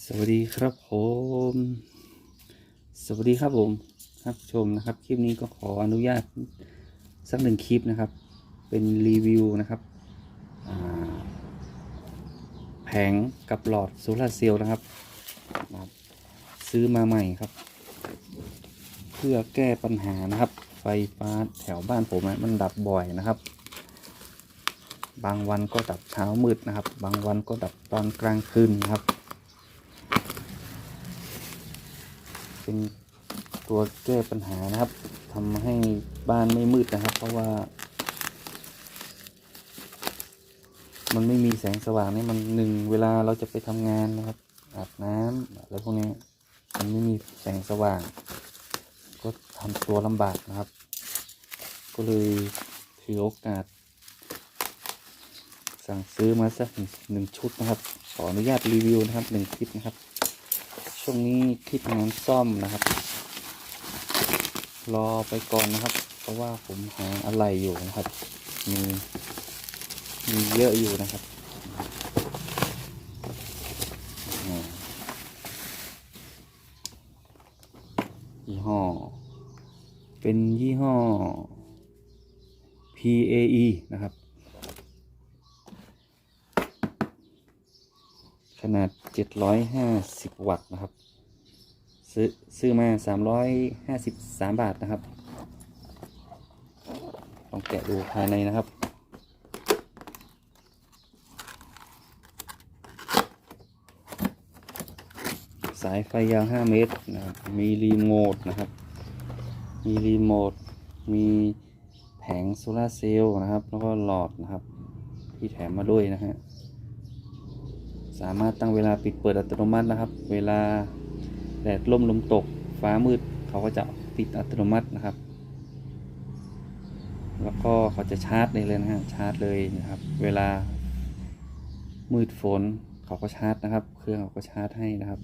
สวัสดีครับผม สวัสดีครับผมท่านผู้ชมนะครับ คลิปนี้ก็ขออนุญาตสักหนึ่งคลิปนะครับ เป็นรีวิวนะครับแผงกับหลอดโซลาร์เซลล์นะครับ ซื้อมาใหม่ครับ เพื่อแก้ปัญหานะครับ ไฟฟ้าแถวบ้านผมมันดับบ่อยนะครับ บางวันก็ดับเช้ามืดนะครับ บางวันก็ดับตอนกลางคืนนะครับ เป็นตัวแก้ปัญหานะครับทำให้บ้านไม่มืดนะครับ เพราะว่า มันไม่มีแสงสว่างนี่มันหนึ่งเวลาเราจะไปทำงานนะครับอาบน้ำอะไรพวกนี้มันไม่มีแสงสว่าง ก็ทำตัวลำบากนะครับ ก็เลยถือโอกาส สั่งซื้อมาสักหนึ่งชุดนะครับ ขออนุญาตรีวิวนะครับหนึ่งคลิปนะครับ ช่วงนี้คลิปงานซ่อมนะครับ รอไปก่อนนะครับ เพราะว่าผมหาอะไรอยู่นะครับ มีมีเยอะอยู่นะครับยี่ห้อ เป็นยี่ห้อ PAE นะครับ ขนาด 750 วัตต์นะครับ ซื้อซื้อมา 353 บาทนะครับ ลองแกะดูภายในนะครับ สายไฟยาว 5 เมตรนะครับมีรีโมทนะครับ มีรีโมท มีแผงโซลาเซลล์นะครับ แล้วก็หลอดนะครับ ที่แถมมาด้วยนะฮะ สามารถตั้งเวลาปิดเปิดอัตโนมัตินะครับ เวลาแดดล่มลมตก ฟ้ามืดเขาก็จะปิดอัตโนมัตินะครับ แล้วก็เขาจะชาร์จได้เลยนะฮะชาร์จเลยนะครับ เวลามืดฝนเขาก็ชาร์จนะครับ เครื่องเขาก็ชาร์จให้นะครับ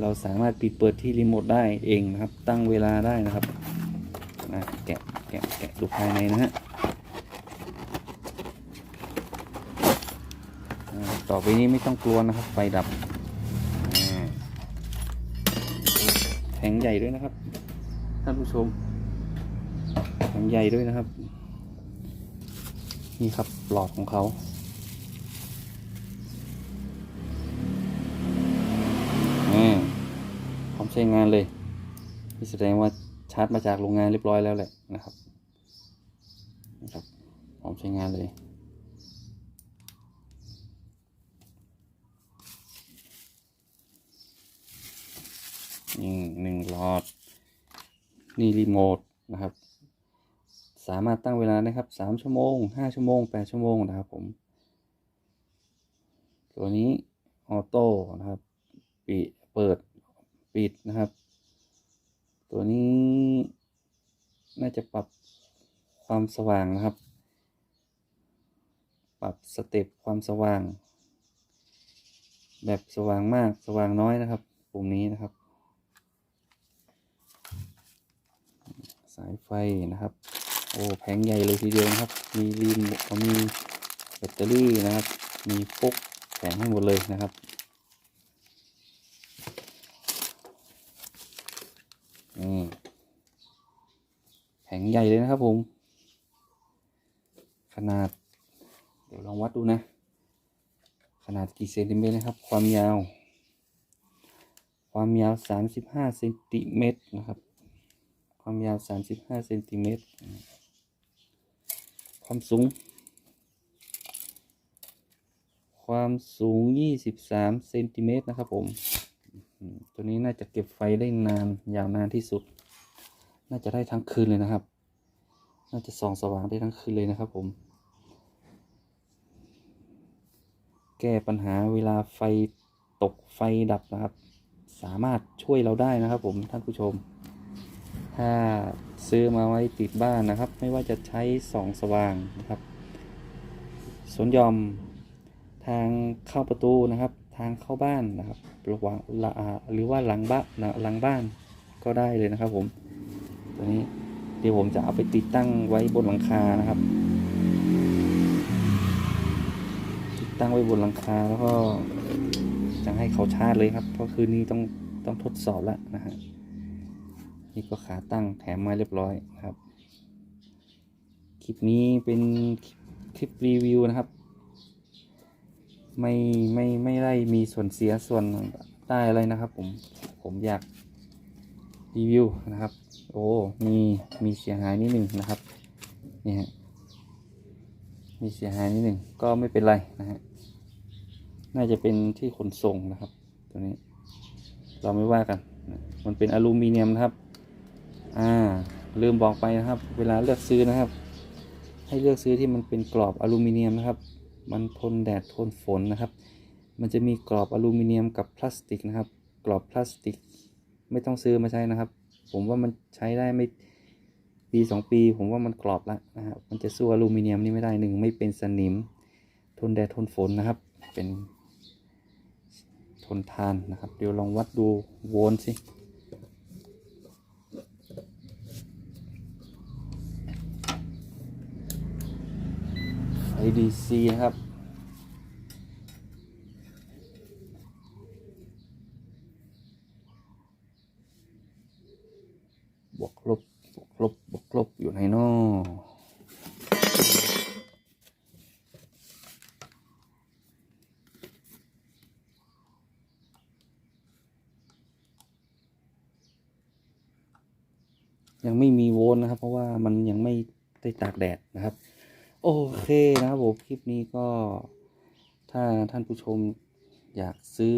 เราสามารถปิดเปิดที่รีโมทได้เองนะครับ ตั้งเวลาได้นะครับนะแกะแกะแกะดูภายในนะฮะ อ่า ต่อไปนี้ไม่ต้องกลัวนะครับ ไฟดับแผงใหญ่ด้วยนะครับ ท่านผู้ชมแผงใหญ่ด้วยนะครับ นี่ครับหลอดของเขาอ่าพร้อมใช้งานเลยนี่แสดงว่าชาร์จมาจากโรงงานเรียบร้อยแล้วแหละนะครับนะครับพร้อมใช้งานเลย นี่หนึ่งหลอด นี่รีโมทนะครับ สามารถตั้งเวลานะครับสามชั่วโมงห้าชั่วโมงแปดชั่วโมงนะครับผม ตัวนี้ออโต้นะครับปิดเปิดปิดนะครับ ตัวนี้น่าจะปรับความสว่างนะครับ ปรับสเต็ปความสว่าง แบบสว่างมากสว่างน้อยนะครับ ปุ่มนี้นะครับายไฟนะครับ โอ้แผงใหญ่เลยทีเดียวนะครับ มีรีโมทมีแบตเตอรี่นะครับ มีปลั๊กแผงให้หมดเลยนะครับนี่แผงใหญ่เลยนะครับผม ขนาด เดี๋ยวลองวัดดูนะ ขนาดกี่เซนติเมตรนะครับ ความยาว ความยาว 35เซนติเมตรนะครับ ความยาว 35เซนติเมตรความสูง ความสูง 23เซนติเมตรนะครับผมอืมตัวนี้น่าจะเก็บไฟได้นานยาวนานที่สุด น่าจะได้ทั้งคืนเลยนะครับ น่าจะส่องสว่างได้ทั้งคืนเลยนะครับผม แก้ปัญหาเวลาไฟตกไฟดับนะครับ สามารถช่วยเราได้นะครับผมท่านผู้ชม ถ้าซื้อมาไว้ติดบ้านนะครับ ไม่ว่าจะใช้ส่องสว่างนะครับสวนยอมทางเข้าประตูนะครับ ทางเข้าบ้านนะครับระหว่างหรือว่าหลังบ้านหลังบ้านก็ได้เลยนะครับ ผมตัวนี้เดี๋ยวผมจะเอาไปติดตั้งไว้บนหลังคานะครับ ติดตั้งไว้บนหลังคาแล้วก็จะให้เขาชาร์จเลยครับ เพราะคืนนี้ต้องต้องทดสอบแล้วนะฮะ นี่ก็ขาตั้งแถมมาเรียบร้อยครับ คลิปนี้เป็นคลิปรีวิวนะครับ ไม่ไม่ไม่ได้มีส่วนเสียส่วนได้อะไรนะครับ ผมผมอยากรีวิวนะครับ โอ้มีมีเสียหายนิดหนึ่งนะครับนี่ฮะมีเสียหายนิดหนึ่งก็ไม่เป็นไรนะฮะน่าจะเป็นที่ขนส่งนะครับ ตัวนี้ เราไม่ว่ากัน มันเป็นอลูมิเนียมนะครับ อ่าลืมบอกไปนะครับ เวลาเลือกซื้อนะครับ ให้เลือกซื้อที่มันเป็นกรอบอลูมิเนียมนะครับ มันทนแดดทนฝนนะครับ มันจะมีกรอบอลูมิเนียมกับพลาสติกนะครับ กรอบพลาสติก ไม่ต้องซื้อมาใช้นะครับ ผมว่ามันใช้ได้ไม่ปีสองปี ผมว่ามันกรอบและนะครับมันจะสู้อลูมิเนียมนี่ไม่ได้หนึ่งไม่เป็นสนิม ทนแดดทนฝนนะครับ เป็นทนทานนะครับ เดี๋ยวลองวัดดูโวลต์สิ ไฟดีซีนะครับ บวกลบ บวกลบ บวกลบ อยู่ไหนนอยังไม่มีโวลต์นะครับ เพราะว่ามันยังไม่ได้ตากแดดนะครับ โอเคนะครับผมคลิปนี้ก็ ถ้าท่านผู้ชมอยากซื้อ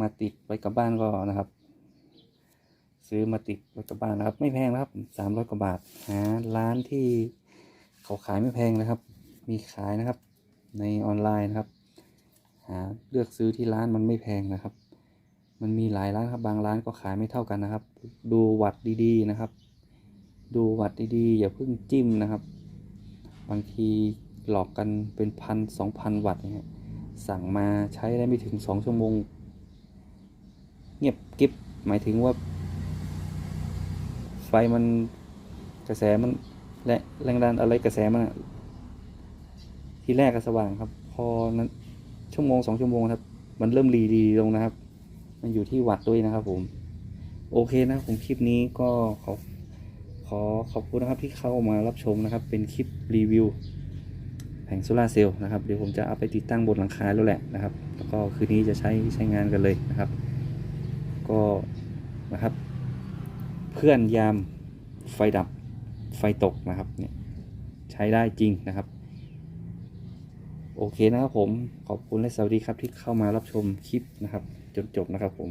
มาติดไว้กับบ้านก็นะครับ ซื้อมาติดไว้กับบ้านนะครับ ไม่แพงนะครับสามร้อยกว่าบาทหาร้านที่เขาขายไม่แพงนะครับ มีขายนะครับ ในออนไลน์นะครับ หาเลือกซื้อที่ร้านมันไม่แพงนะครับ มันมีหลายร้านครับบางร้านก็ขายไม่เท่ากันนะครับ ดูวัดดีๆนะครับ ดูวัดดีๆอย่าเพิ่งจิ้มนะครับ บางทีหลอกกันเป็นพันสองพันวัตต์อย่างเงี้ยสั่งมาใช้ได้ไม่ถึงสองชั่วโมง เงียบกิบหมายถึงว่า ไฟมันกระแสมันและแรงดันอะไรกระแสมันทีแรกก็สว่างครับ พอนั้นชั่วโมงสองชั่วโมงครับ มันเริ่มรีดีลงนะครับ มันอยู่ที่วัตต์ด้วยนะครับผม โอเคนะผมคลิปนี้ก็ขอ ขอขอบคุณนะครับที่เข้ามารับชมนะครับ เป็นคลิปรีวิวแผงโซลาร์เซลล์นะครับเดี๋ยวผมจะเอาไปติดตั้งบนหลังคาแล้วแหละนะครับ แล้วก็คืนนี้จะใช้ใช้งานกันเลยนะครับ ก็นะครับ เพื่อนยามไฟดับไฟตกนะครับเนี่ยใช้ได้จริงนะครับ โอเคนะครับผมขอบคุณและสวัสดีครับที่เข้ามารับชมคลิปนะครับจนจบนะครับผม